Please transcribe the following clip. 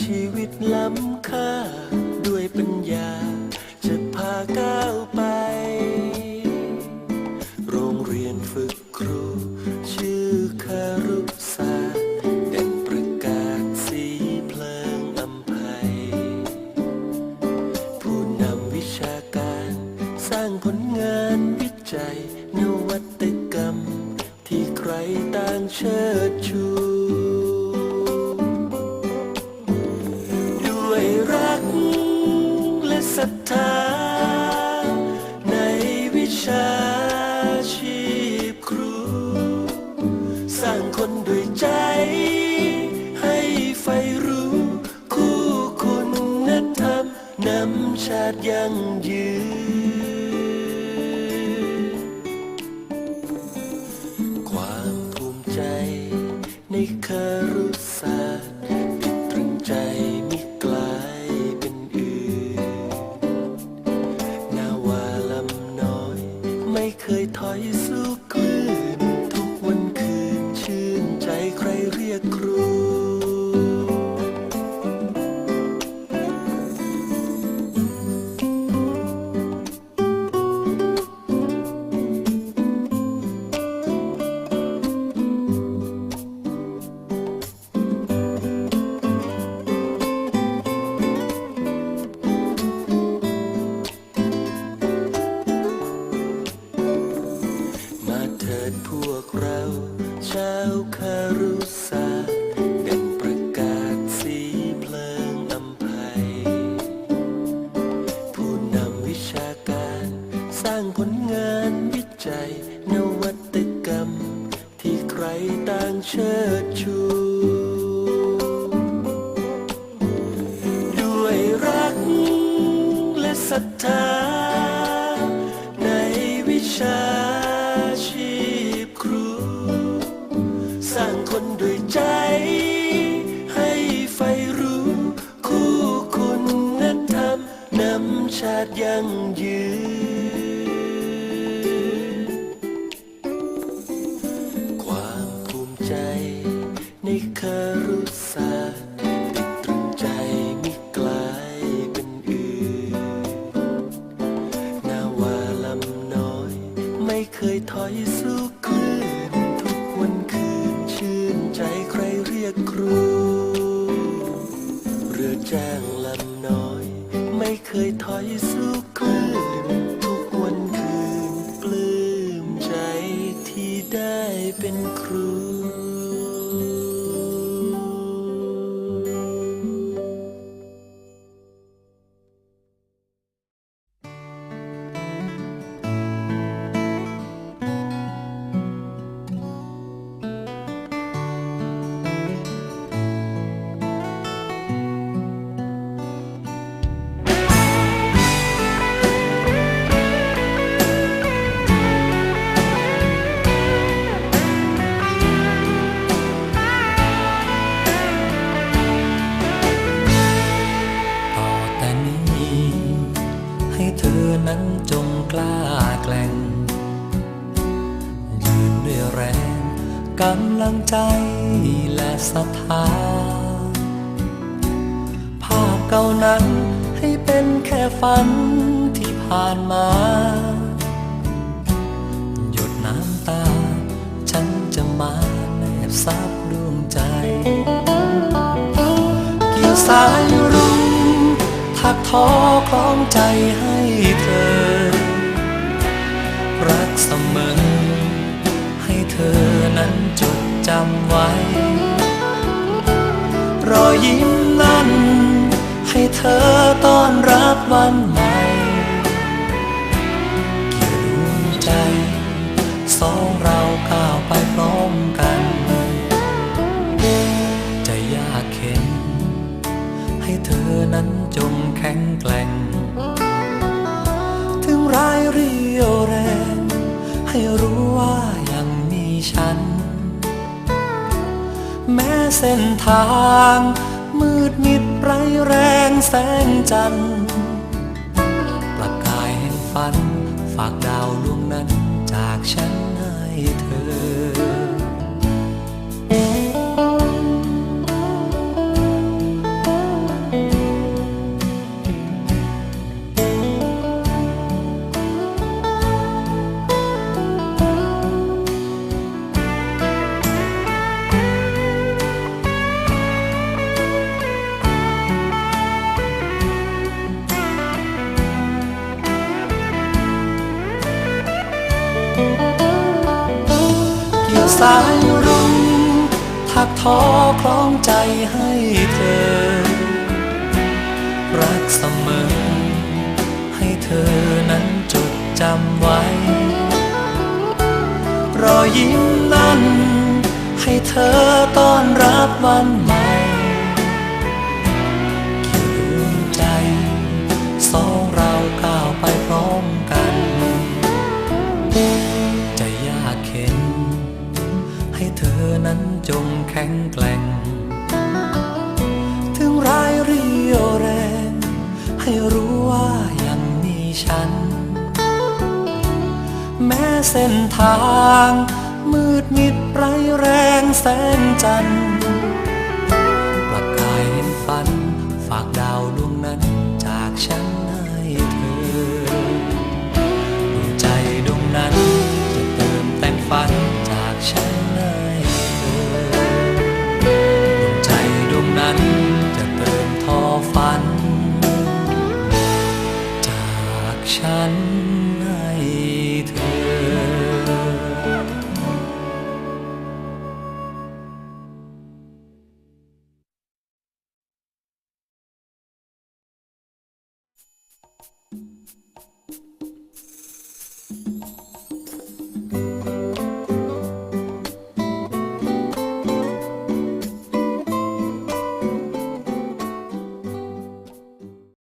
ชีวิตล้ำค่า ด้วยปัญญา จะพาก้าวไป โรงเรียนฝึกครู ชื่อคารุศาสตร์เด่นประกาศสีเพลิงอำไพผู้นำวิชาการ สร้างผลงานวิจัย นวัตกรรม ที่ใครต่างเชิดชู รัทธา ในวิชาชีพครู สร้างคนด้วยใจ ให้ใฝ่รู้ คู่คุณธรรมนำชาติยั่งยืน ความภูมิใจในคา ถอ ชาวคารุศาสด่นประกาศสีเพลิงอำไพผู้นำวิชาการ สร้างผลงานวิจัย นวัตกรรม ที่ใครต่างเชิดชูด้วยรักและศรัทธา ยั่งยืน ความภูมิใจในคารุศาสตร์ติดตรึงใจไมิกลายเป็นอื่น นาวาลำน้อยไม่เคยถอยสู้ เคยถอยสู้คุณ ศรัทธา ภาพเก่านั้นให้เป็นแค่ฝันที่ผ่านมา หยดน้ำตา ฉันจะมาแนบซับดวงใจเกี่ยวสายรุ้งถักทอคล้องใจให้เธอ รักเสมอให้เธอนั้นจดจำไว้ วันใหม่เกี่ยวดวงใจ สองเราก้าวไปพร้อมกัน จะยากเข็น ให้เธอนั้นจงแข็งแกร่ง ถึงร้ายเรียวแรง ให้รู้ว่ายังมีฉัน แม้เส้นทางมืดมิดไรแรงแสงจันทร์ ฝัน ฝากดาวดวงนั้นจากฉัน สายรุ้งถักทอคล้องใจให้เธอ รักเสมอ ให้เธอนั้นจดจำไว้ รอยยิ้มนั้น ให้เธอต้อนรับวันใหม่เขียนใจสองเราก้าวไปพร้อมกัน จงแข็งแกร่ง ถึงร้ายเรียวแรง ให้รู้ว่ายังมีฉัน แม้เส้นทาง มืดมิดไรแรงแสงจันทร์ประกายเห็นฝัน ฝากดาวดวงนั้นจากฉันให้เธอดวงใจดวงนั้นจะเติมแต่งฝัน ฉันให้เธอ